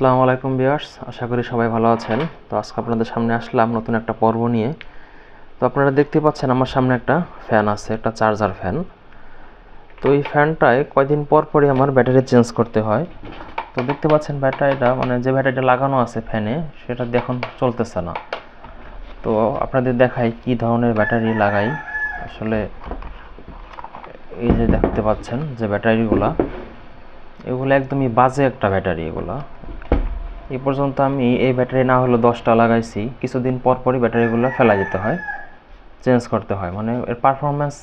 আসসালামু আলাইকুম বিয়ার্স আশা করি সবাই ভালো আছেন। তো আজকে আপনাদের সামনে আসলাম নতুন একটা পর্ব নিয়ে। তো আপনারা দেখতে পাচ্ছেন আমার সামনে একটা ফ্যান আছে, একটা চার্জার ফ্যান। তো এই ফ্যানটায় কয়দিন পর পরই আমার ব্যাটারি চেঞ্জ করতে হয়। তো দেখতে পাচ্ছেন ব্যাটারিটা মানে যে ব্যাটারিটা লাগানো আছে ফ্যানে, সেটা দেখুন চলতেছে না। তো আপনাদের দেখাই কি ধরনের ব্যাটারি লাগাই। আসলে এই যে দেখতে পাচ্ছেন যে ব্যাটারিগুলা, এগুলো একদমই বাজে একটা ব্যাটারি এগুলো। এই পর্যন্ত আমি এই ব্যাটারি না হলেও দশটা লাগাইছি। কিছুদিন পর পরই ব্যাটারিগুলো ফেলা যেতে হয়, চেঞ্জ করতে হয়। মানে এর পারফরমেন্স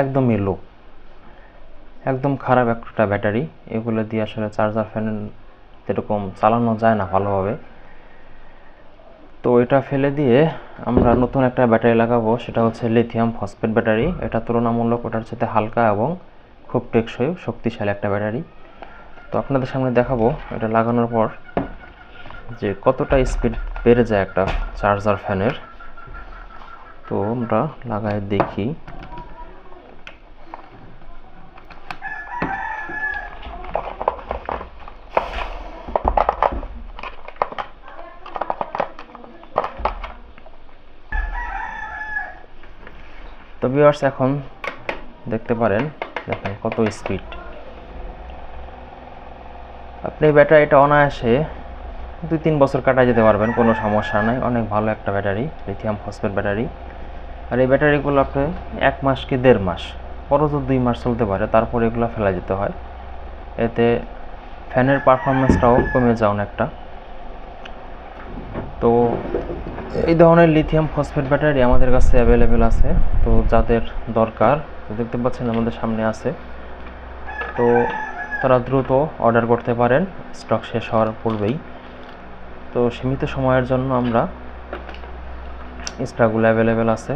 একদমই লো একদম খারাপ একটা ব্যাটারি। এগুলো দিয়ে আসলে চার্জার ফ্যান এরকম চালানো যায় না ভালোভাবে। তো এটা ফেলে দিয়ে আমরা নতুন একটা ব্যাটারি লাগাবো। সেটা হচ্ছে লিথিয়াম ফসফেট ব্যাটারি। এটা তুলনামূলক ওটার সাথে হালকা এবং খুব টেকসই, শক্তিশালী একটা ব্যাটারি। তো আপনাদের সামনে দেখাবো। এটা লাগানোর পর যে কতটা স্পিড বেড়ে যায় একটা চার্জার ফ্যানের তো আমরা লাগাই দেখি। তো ভিউয়ার্স এখন দেখতে পারেন, দেখেন কত স্পিড আপনি ব্যাটারিটা অনায়াসে দুই তিন বছর কাটায় যেতে পারবেন, কোনো সমস্যা নাই। অনেক ভালো একটা ব্যাটারি লিথিয়াম ফসফেট ব্যাটারি। আর এই ব্যাটারিগুলো আপনি এক মাস কি দেড় মাস বড় তো দুই মাস চলতে পারে, তারপর এগুলো ফেলা যেতে হয়। এতে ফ্যানের পারফরমেন্সটাও কমে যায় অনেকটা। তো এই ধরনের লিথিয়াম ফসফেট ব্যাটারি আমাদের কাছে অ্যাভেলেবেল আছে, তো যাদের দরকার দেখতে পাচ্ছেন আমাদের সামনে আছে। তো তারা দ্রুত অর্ডার করতে পারেন স্টক শেষ হওয়ার পূর্বেই। তো সীমিত সময়ের জন্য আমরা ইনস্টাগুলো অ্যাভেলেবেল আছে।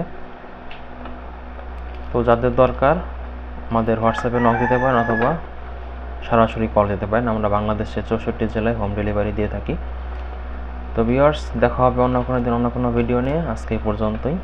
তো যাদের দরকার, আমাদের হোয়াটসঅ্যাপে নক দিতে পারেন অথবা সরাসরি কল দিতে পারেন। আমরা বাংলাদেশের চৌষট্টি জেলায় হোম ডেলিভারি দিয়ে থাকি। তো ভিউয়ার্স দেখা হবে অন্য কোনো দিন অন্য কোনো ভিডিও নিয়ে। আজকে এই পর্যন্তই।